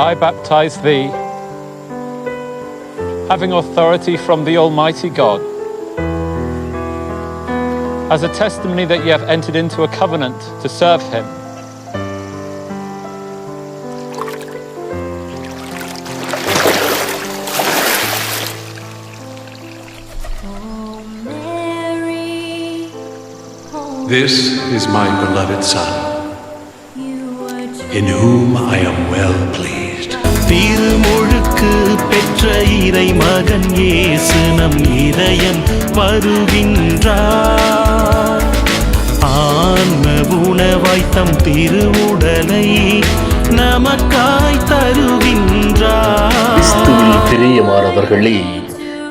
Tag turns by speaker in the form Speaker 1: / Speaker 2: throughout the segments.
Speaker 1: I baptize thee, having authority from the Almighty God, as a testimony that ye have entered into a covenant to serve him.
Speaker 2: This is my beloved Son, in whom I am well pleased.
Speaker 3: திருமுழுக்கு பெற்ற இறை மகன் இயேசு நம் இதயம் வருகின்றார். ஆன்ம உணவாய் தம் திருவுடலை நமக்காய் தருகின்றார்.
Speaker 4: பிரியமானவர்களே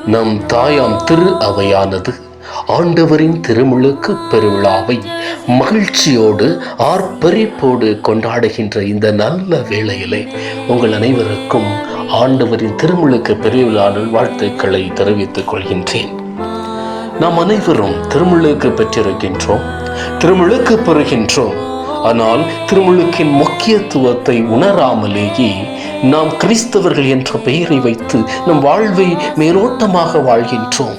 Speaker 4: நம் தாயாம் திரு அவையானது. ஆண்டவரின் திருமுழுக்கு பெருவிழாவை மகிழ்ச்சியோடு ஆர்ப்பரிப்போடு கொண்டாடுகின்ற இந்த நல்ல வேளையிலே உங்கள் அனைவருக்கும் ஆண்டவரின் திருமுழுக்கு பெருவிழாவில் வாழ்த்துக்களை தெரிவித்துக் கொள்கின்றேன். நாம் அனைவரும் திருமுழுக்கு பெற்றிருக்கின்றோம் திருமுழுக்கு பெறுகின்றோம். ஆனால் திருமுழுக்கின் முக்கியத்துவத்தை உணராமலேயே நாம் கிறிஸ்தவர்கள் என்ற பெயரை வைத்து நம் வாழ்வை மேலோட்டமாக வாழ்கின்றோம்.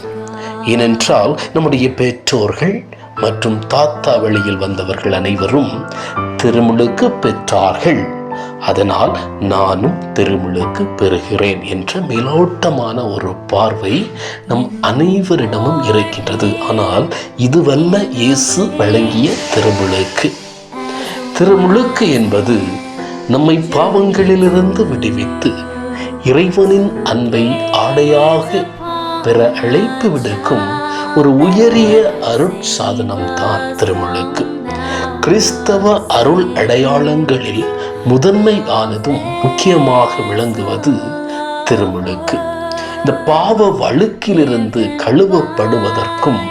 Speaker 4: ஏனென்றால் நம்முடைய பெற்றோர்கள் மற்றும் தாத்தா வழியில் வந்தவர்கள் அனைவரும் திருமுழுக்கு பெற்றார்கள். அதனால் நானும் திருமுழுக்கு பெறுகிறேன் என்ற மேலோட்டமான ஒரு பார்வை நம் அனைவரிடமும் இருக்கின்றது. ஆனால் இதுவல்ல இயேசு வழங்கிய திருமுழுக்கு. திருமுழுக்கு என்பது நம்மை பாவங்களிலிருந்து விடுவித்து இறைவனின் அன்பை ஆடையாக பெற அழைப்பு விடுக்கும் ஒரு உயரிய அருட்சாதனம் தான் திருமுழுக்கு. கிறிஸ்தவ அருள் அடையாளங்களில் முதன்மை ஆனதும் முக்கியமாக விளங்குவது திருமுழுக்கு. இந்த பாவ வழுக்கிலிருந்து கழுவப்படுவதற்கும்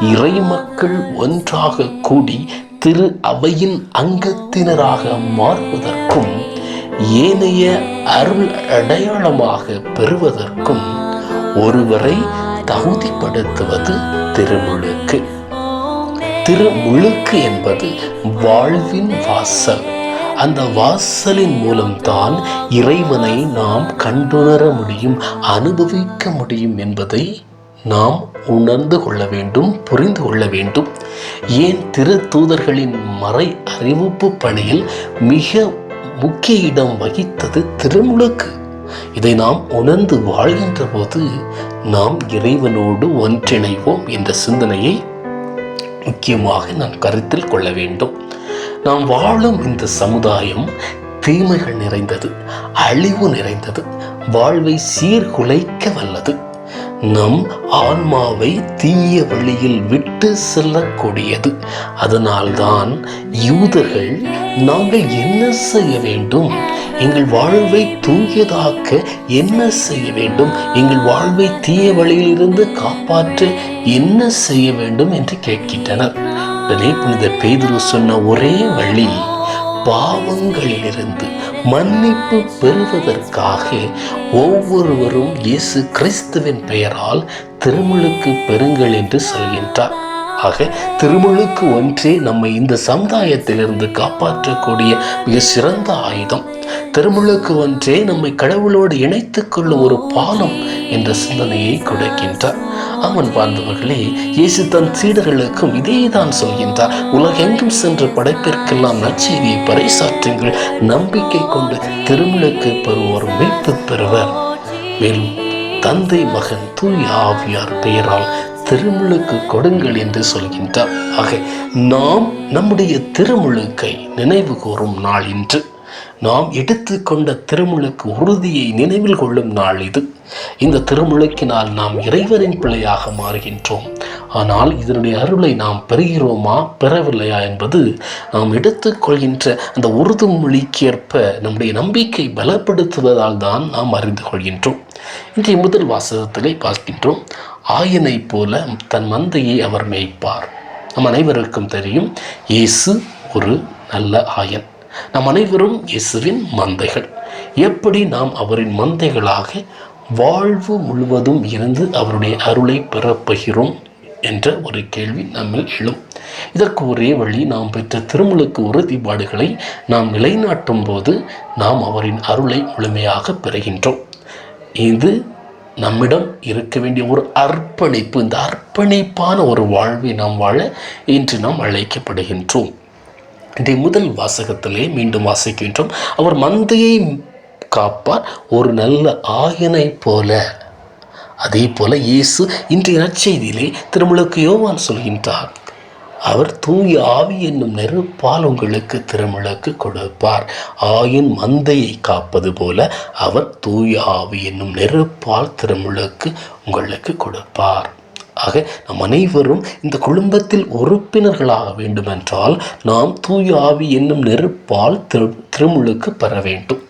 Speaker 4: இறைமக்கள் ஒன்றாக கூடி திரு அவையின் அங்கத்தினராக மாறுவதற்கும் ஏனைய அருள் அடையாளமாக பெறுவதற்கும் ஒருவரை தகுதிப்படுத்துவது திருமுழுக்கு. திருமுழுக்கு என்பது வாழ்வின் வாசல். அந்த வாசலின் மூலம்தான் இறைவனை நாம் கண்டுணர முடியும் அனுபவிக்க முடியும் என்பதை நாம் உணர்ந்து கொள்ள வேண்டும் புரிந்து கொள்ள வேண்டும். ஏன் திரு தூதர்களின் மறை அறிவிப்பு பணியில் மிக முக்கிய இடம் வகித்தது திருமுழுக்கு? இதை நாம் உணர்ந்து வாழ்கின்ற போது நாம் இறைவனோடு ஒன்றிணைவோம் என்ற சிந்தனையை முக்கியமாக நாம் கருத்தில் கொள்ள வேண்டும். நாம் வாழும் இந்த சமுதாயம் தீமைகள் நிறைந்தது அழிவு நிறைந்தது வாழ்வை சீர்குலைக்க வல்லது. நம் ஆன்மாவை தீய வழியில் விட்டு செல்லக்கூடியது. அதனால்தான் யூதர்கள் நாங்கள் என்ன செய்ய வேண்டும்? எங்கள் வாழ்வை தூயதாக்க என்ன செய்ய வேண்டும்? எங்கள் வாழ்வை தீய வழியிலிருந்து காப்பாற்ற என்ன செய்ய வேண்டும்? என்று கேட்கின்றனர். உடனே புனித பேதுரு சொன்ன ஒரே வழி பாவங்களிலிருந்து மன்னிப்பு பெறுவதற்காக ஒவ்வொருவரும் இயேசு கிறிஸ்துவின் பெயரால் திருமுழுக்கு பெறுங்கள் என்று சொல்கின்றார். ஆக திருமுழுக்கு ஒன்றே நம்மை இந்த சமுதாயத்திலிருந்து காப்பாற்றக்கூடிய மிக சிறந்த ஆயுதம். திருமுழுக்கு ஒன்றே நம்மை கடவுளோடு இணைத்துக் கொள்ளும் ஒரு பாலம் என்ற சிந்தனையை கொடுக்கின்றார். அவன் வாழ்ந்தவர்களே இயேசு தன் சீடர்களுக்கும் இதே தான் சொல்கின்றார். உலகெங்கும் சென்று படைப்பிற்கெல்லாம் நற்செய்தியை பறைசாற்றுங்கள். நம்பிக்கை கொண்டு திருமணக்கு பெறுவோர் மீட்பு பெறுவர். மேலும் தந்தை மகன் தூய் ஆவியார் பெயரால் திருமுழுக்கு கொடுங்கள் என்று சொல்கின்றார். ஆக நாம் நம்முடைய திருமுழுக்கை நினைவு கூறும் நாள் இன்று. நாம் எடுத்துக்கொண்ட திருமுழுக்கு உறுதியை நினைவில் கொள்ளும் நாள் இது. இந்த திருமுழுக்கினால் நாம் இறைவனின் பிள்ளையாக மாறுகின்றோம். ஆனால் இதனுடைய அருளை நாம் பெறுகிறோமா பெறவில்லையா என்பது நாம் எடுத்துக்கொள்கின்ற அந்த உறுதிமொழிக்கேற்ப நம்முடைய நம்பிக்கை பலப்படுத்துவதால் தான் நாம் அறிந்து கொள்கின்றோம். இன்றைய முதல் வாசகத்திலே பார்க்கின்றோம் ஆயனை போல தன் மந்தையை அவர் மேய்ப்பார். நம் அனைவருக்கும் தெரியும் இயேசு ஒரு நல்ல ஆயன். நம் அனைவரும் இயேசுவின் மந்தைகள். எப்படி நாம் அவரின் மந்தைகளாக வாழ்வு முழுவதும் இருந்து அவருடைய அருளை பெறப்போகிறோம் என்ற ஒரு கேள்வி நம்மில் எழும். இதற்கு ஒரே வழி நாம் பெற்ற திருமுழுக்கு உறுதிப்பாடுகளை நாம் நிலைநாட்டும் போது நாம் அவரின் அருளை முழுமையாக பெறுகின்றோம். இது நம்மிடம் இருக்க வேண்டிய ஒரு அர்ப்பணிப்பு. இந்த அர்ப்பணிப்பான ஒரு வாழ்வை நாம் வாழ இன்று நாம் அழைக்கப்படுகின்றோம். இன்றைய முதல் வாசகத்திலே மீண்டும் வாசிக்கின்றோம். அவர் மந்தையை காப்பார் ஒரு நல்ல ஆயனை போல. அதே போல இயேசு இன்றைய நற்செய்தியிலே திருமுழுக்கு யோவான் சொல்கின்றார் அவர் தூய ஆவி என்னும் நெருப்பால் உங்களுக்கு திருமுழுக்கு கொடுப்பார். ஆயின் மந்தையை காப்பது போல அவர் தூய ஆவி என்னும் நெருப்பால் திருமுழுக்கு உங்களுக்கு கொடுப்பார். ஆக நம் அனைவரும் இந்த குடும்பத்தில் உறுப்பினர்களாக வேண்டுமென்றால் நாம் தூய ஆவி என்னும் நெருப்பால் திரு திருமுழுக்கு பெற வேண்டும்.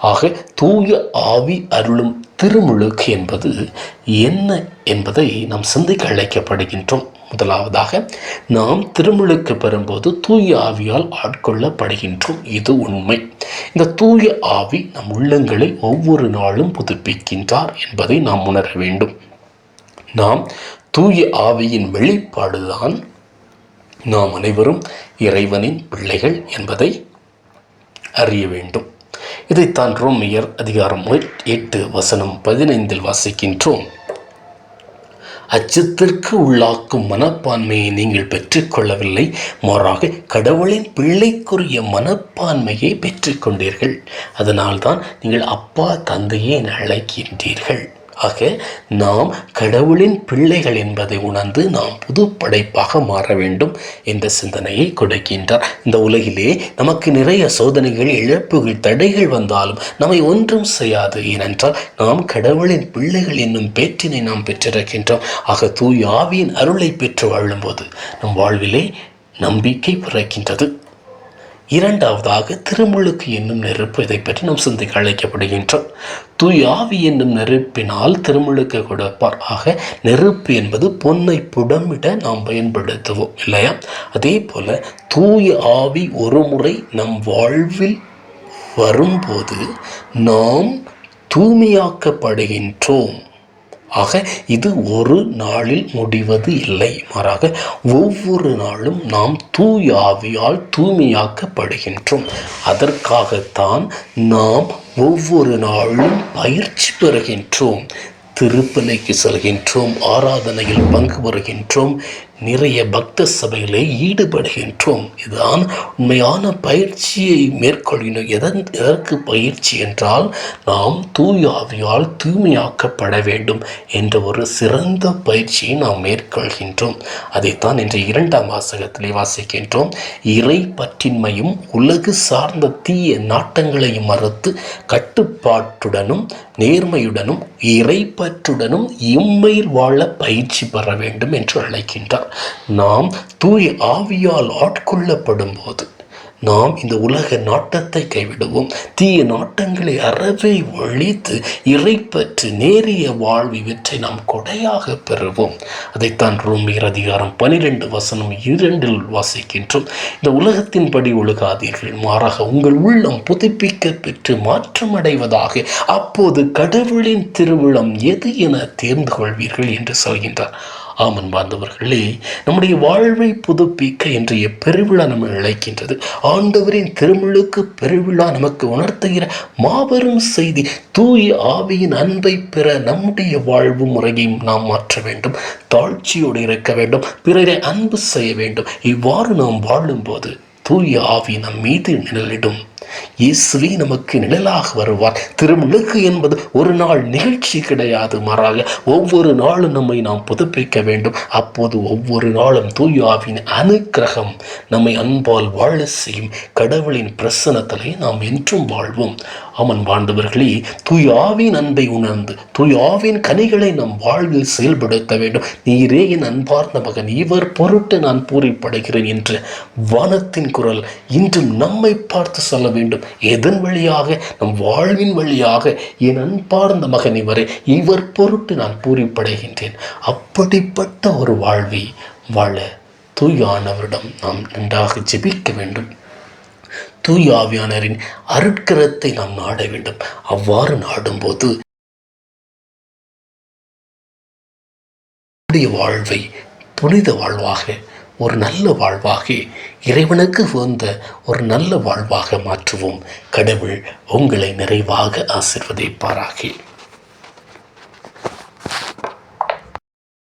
Speaker 4: ஆக தூய ஆவி அருளும் திருமுழுக்கு என்பது என்ன என்பதை நாம் சிந்திக்க அழைக்கப்படுகின்றோம். முதலாவதாக நாம் திருமுழுக்கு பெறும்போது தூய ஆவியால் ஆட்கொள்ளப்படுகின்றோம். இது உண்மை. இந்த தூய ஆவி நம் உள்ளங்களை ஒவ்வொரு நாளும் புதுப்பிக்கின்றார் என்பதை நாம் உணர வேண்டும். நாம் தூய ஆவியின் வெளிப்பாடுதான் நாம் அனைவரும் இறைவனின் பிள்ளைகள் என்பதை அறிய வேண்டும். இதைத்தான் ரோமியர் அதிகாரம் எட்டு வசனம் பதினைந்தில் வாசிக்கின்றோம். அச்சத்திற்கு உள்ளாக்கும் மனப்பான்மையை நீங்கள் பெற்றுக்கொள்ளவில்லை. மாறாக கடவுளின் பிள்ளைக்குரிய மனப்பான்மையை பெற்றுக்கொண்டீர்கள். அதனால்தான் நீங்கள் அப்பா தந்தையை என அழைக்கின்றீர்கள். ஆக நாம் கடவுளின் பிள்ளைகள் என்பதை உணர்ந்து நாம் புது படைப்பாக மாற வேண்டும் என்ற சிந்தனையை கொடுக்கின்றார். இந்த உலகிலே நமக்கு நிறைய சோதனைகள் இழப்புகள் தடைகள் வந்தாலும் நம்மை ஒன்றும் செய்யாது. ஏனென்றால் நாம் கடவுளின் பிள்ளைகள் என்னும் பேற்றினை நாம் பெற்றிருக்கின்றோம். ஆக தூய் ஆவியின் அருளை பெற்று வாழும்போது நம் வாழ்விலே நம்பிக்கை பிறக்கின்றது. இரண்டாவதாக திருமுழுக்கு என்னும் நெருப்பு இதை பற்றி நாம் சிந்திக்க அழைக்கப்படுகின்றோம். தூய் ஆவி என்னும் நெருப்பினால் திருமுழுக்கு கொடுப்பார். ஆக நெருப்பு என்பது பொன்னை புடமிட நாம் பயன்படுத்துவோம் இல்லையா? அதே போல தூய ஆவி ஒரு முறை நம் வாழ்வில் வரும்போது நாம் தூய்மையாக்கப்படுகின்றோம். ஆக இது ஒரு நாளில் முடிவது இல்லை. மாறாக ஒவ்வொரு நாளும் நாம் தூயாவியால் தூய்மையாக்கப்படுகின்றோம். அதற்காகத்தான் நாம் ஒவ்வொரு நாளும் பயிற்சி பெறுகின்றோம். திருப்பலைக்கு செல்கின்றோம் ஆராதனையில் பங்கு பெறுகின்றோம். நிறைய பக்த சபையிலே ஈடுபடுகின்றோம். இதுதான் உண்மையான பயிற்சியை மேற்கொள்கின்றோம் எதன் எதற்கு பயிற்சி என்றால் நாம் தூயாவியால் தூய்மையாக்கப்பட வேண்டும் என்ற ஒரு சிறந்த பயிற்சியை நாம் மேற்கொள்கின்றோம். அதைத்தான் இன்று இரண்டாம் வாசகத்திலே வாசிக்கின்றோம். இறை பற்றின்மையும் உலகு சார்ந்த தீய நாட்டங்களையும் மறுத்து கட்டுப்பாட்டுடனும் நேர்மையுடனும் இறைப்பற்றுடனும் இம்மையில் வாழ பயிற்சி பெற வேண்டும் என்று அழைக்கின்றார். நாம் தூய் ஆவியால் ஆட்கொள்ளப்படும் போது நாம் இந்த உலக நாட்டத்தை கைவிடுவோம். தீய நாட்டங்களை அறவே ஒழித்து இறைப்பற்று நேரிய வாழ்வு இவற்றை நாம் கொடையாக பெறுவோம். அதைத்தான் ரோமியர் அதிகாரம் பனிரெண்டு வசனம் இரண்டில் வாசிக்கின்றோம். இந்த உலகத்தின்படி ஒழுகாதீர்கள் மாறாக உங்கள் உள்ளம் புதுப்பிக்க பெற்று மாற்றமடைவதாக அப்போது கடவுளின் திருவிழம் எது என தேர்ந்து கொள்வீர்கள் என்று சொல்கின்றார். ஆமன் பாந்தவர்களே நம்முடைய வாழ்வை புதுப்பிக்க இன்றைய பெருவிழா நம்ம இழைக்கின்றது ஆண்டவரின் திருமுழுக்கு பெருவிழா நமக்கு உணர்த்துகிற மாபெரும் செய்தி தூய ஆவியின் அன்பை பெற நம்முடைய வாழ்வு முறையையும் நாம் மாற்ற வேண்டும் தாழ்ச்சியோடு இருக்க வேண்டும் பிறரை அன்பு செய்ய வேண்டும். இவ்வாறு நாம் வாழும்போது தூய ஆவி நம் மீது நிழலிடும். இயேசுவே நமக்கு நிழலாக வருவார். திருமுழுக்கு என்பது ஒரு நாள் நிகழ்ச்சி கிடையாது மாறாக ஒவ்வொரு நாளும் நம்மை நாம் புதுப்பிக்க வேண்டும். அப்போது ஒவ்வொரு நாளும் தூயாவின் அனுக்கிரகம் நம்மை அன்பால் வாழ செய்யும். கடவுளின் பிரசனத்திலே நாம் என்றும் வாழ்வோம். அமன் வாழ்ந்தவர்களே தூயாவின் அன்பை உணர்ந்து தூயாவின் கனிகளை நம் வாழ்வில் செயல்படுத்த வேண்டும். நீரே என் அன்பார்ந்த மகன் இவர் பொருட்டு நான் பூரிப்படைகிறேன் என்று வானத்தின் குரல் இன்றும் நம்மை பார்த்து சொல்ல வேண்டும். எதன் வழியாக? நம் வாழ்வின் வழியாக. என் அன்பார்ந்த மகன் இவரை இவர் பொருட்டு நான் பூரிப்படைகின்றேன். அப்படிப்பட்ட ஒரு வாழ்வை வாழ தூயானவரிடம் நாம் நன்றாக ஜெபிக்க வேண்டும். தூயாவியானரின் அருட்கரத்தை நாம் நாட வேண்டும். அவ்வாறு நாடும்போது வாழ்வை புனித வாழ்வாக ஒரு நல்ல வாழ்வாகி இறைவனுக்கு உகந்த ஒரு நல்ல வாழ்வாக மாற்றுவோம். கடவுள் உங்களை நிறைவாக ஆசிர்வதிப்பாராகி.